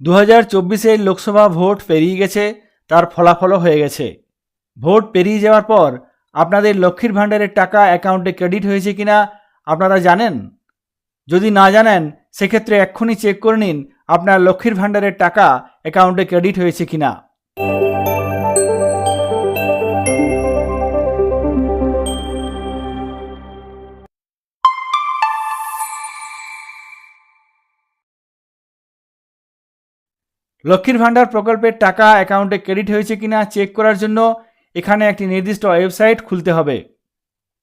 দু হাজার চব্বিশের লোকসভা ভোট পেরিয়ে গেছে, তার ফলাফলও হয়ে গেছে। ভোট পেরিয়ে যাওয়ার পর আপনাদের লক্ষ্মীর ভাণ্ডারের টাকা অ্যাকাউন্টে ক্রেডিট হয়েছে কিনা আপনারা জানেন? যদি না জানেন, সেক্ষেত্রে এক্ষুনি চেক করে নিন আপনার লক্ষ্মীর ভাণ্ডারের টাকা অ্যাকাউন্টে ক্রেডিট হয়েছে কিনা। লক্ষ্মীর ভাণ্ডার প্রকল্পের টাকা অ্যাকাউন্টে ক্রেডিট হয়েছে কিনা চেক করার জন্য এখানে একটি নির্দিষ্ট ওয়েবসাইট খুলতে হবে।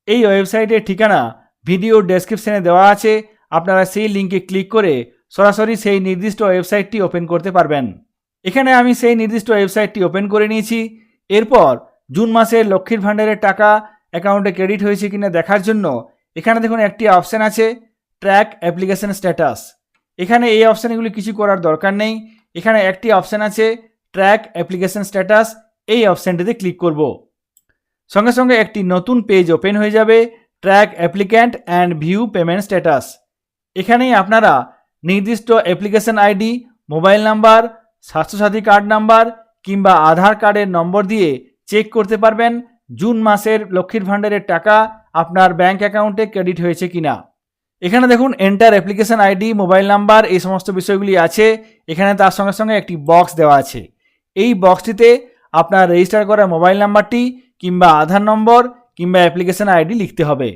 এই ওয়েবসাইটের ঠিকানা ভিডিও ডেসক্রিপশনে দেওয়া আছে। আপনারা সেই লিঙ্কে ক্লিক করে সরাসরি সেই নির্দিষ্ট ওয়েবসাইটটি ওপেন করতে পারবেন। এখানে আমি সেই নির্দিষ্ট ওয়েবসাইটটি ওপেন করে নিয়েছি। এরপর জুন মাসে লক্ষ্মীর ভাণ্ডারের টাকা অ্যাকাউন্টে ক্রেডিট হয়েছে কিনা দেখার জন্য এখানে দেখুন একটি অপশান আছে ট্র্যাক অ্যাপ্লিকেশন স্ট্যাটাস। এখানে এই অপশানগুলি কিছু করার দরকার নেই। এখানে একটি অপশান আছে ট্র্যাক অ্যাপ্লিকেশন স্ট্যাটাস এই অপশানটিতে ক্লিক করব। সঙ্গে সঙ্গে একটি নতুন পেজ ওপেন হয়ে যাবে track applicant and view payment status এখানেই আপনারা নির্দিষ্ট application ID mobile number Swasthya Sathi card number কিংবা আধার কার্ডের নম্বর দিয়ে চেক করতে পারবেন, জুন মাসের লক্ষ্মীর ভাণ্ডারের টাকা আপনার ব্যাংক অ্যাকাউন্টে ক্রেডিট হয়েছে কিনা। এখানে দেখুন enter application ID mobile number এই সমস্ত বিষয়গুলি আছে। এখানে তার সঙ্গে সঙ্গে একটি বক্স দেওয়া আছে। এই বক্সটিতে আপনার রেজিস্টার করা মোবাইল নাম্বারটি কিংবা আধার নম্বর কিংবা অ্যাপ্লিকেশন আইডি লিখতে হবে।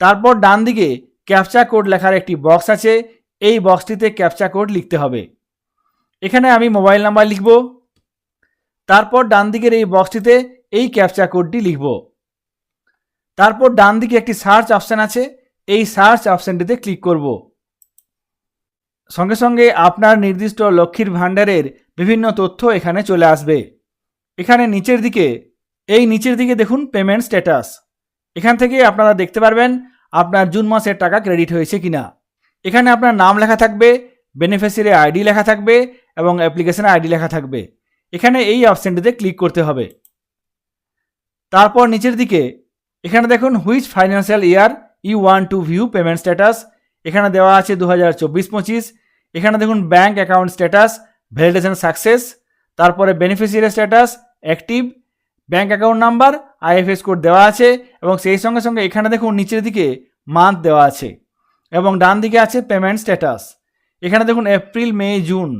তারপর ডান দিকে ক্যাপচা কোড লেখার একটি বক্স আছে। এই বক্সটিতে ক্যাপচা কোড লিখতে হবে। এখানে আমি মোবাইল নাম্বার লিখব। তারপর ডান দিকের এই বক্সটিতে এই ক্যাপচা কোডটি লিখব। তারপর ডান দিকে একটি সার্চ অপশান আছে। এই সার্চ অপশানটিতে ক্লিক করব। সঙ্গে সঙ্গে আপনার নির্দিষ্ট লক্ষ্মীর ভাণ্ডারের বিভিন্ন তথ্য এখানে চলে আসবে। এখানে নিচের দিকে, এই নিচের দিকে দেখুন পেমেন্ট স্ট্যাটাস এখান থেকে আপনারা দেখতে পারবেন আপনার জুন মাসের টাকা ক্রেডিট হয়েছে কিনা। এখানে আপনার নাম লেখা থাকবে বেনিফিসিয়ারি আইডি লেখা থাকবে এবং অ্যাপ্লিকেশন আইডি লেখা থাকবে। এখানে এই অপশানটিতে ক্লিক করতে হবে। তারপর নিচের দিকে, এখানে দেখুন which financial year you want to view payment status এখানে দেওয়া আছে দু হাজার চব্বিশ পঁচিশ। এখানে দেখুন bank account status validation success তারপরে beneficiary status active bank account number IFS code দেওয়া আছে, এবং সেই সঙ্গে সঙ্গে এখানে দেখুন নিচের দিকে মান্থ দেওয়া আছে, এবং ডান দিকে আছে পেমেন্ট স্ট্যাটাস এখানে দেখুন এপ্রিল মে জুন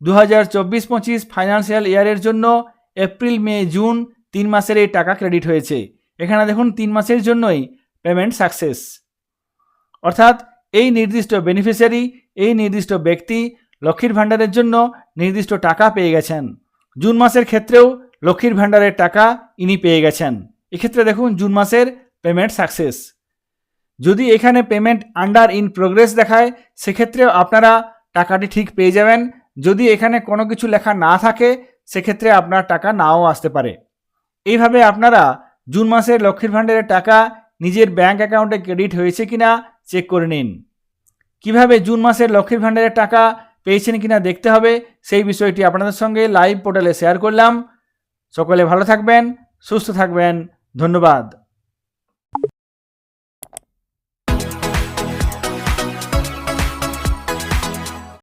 দু হাজার চব্বিশ পঁচিশ ফাইন্যান্সিয়াল ইয়ারের জন্য এপ্রিল মে জুন তিন মাসের এই টাকা ক্রেডিট হয়েছে। এখানে দেখুন তিন মাসের জন্যই পেমেন্ট সাকসেস। অর্থাৎ এই নির্দিষ্ট বেনিফিশিয়ারি এই নির্দিষ্ট ব্যক্তি লক্ষ্মীর ভাণ্ডারের জন্য নির্দিষ্ট টাকা পেয়ে গেছেন। জুন মাসের ক্ষেত্রেও লক্ষ্মীর ভাণ্ডারের টাকা ইনি পেয়ে গেছেন। এক্ষেত্রে দেখুন, জুন মাসের পেমেন্ট সাকসেস। যদি এখানে পেমেন্ট আন্ডার ইন প্রোগ্রেস দেখায়, সেক্ষেত্রেও আপনারা টাকাটি ঠিক পেয়ে যাবেন। যদি এখানে কোনো কিছু লেখা না থাকে, সেক্ষেত্রে আপনার টাকা নাও আসতে পারে। এইভাবে আপনারা জুন মাসের লক্ষ্মীর ভাণ্ডারের টাকা নিজের ব্যাঙ্ক অ্যাকাউন্টে ক্রেডিট হয়েছে কিনা চেক করে নিন। কীভাবে জুন মাসের লক্ষ্মীর ভাণ্ডারের টাকা পেয়েছেন কিনা দেখতে হবে, সেই বিষয়টি আপনাদের সঙ্গে লাইভ পোর্টালে শেয়ার করলাম। সকলে ভালো থাকবেন, সুস্থ থাকবেন, ধন্যবাদ।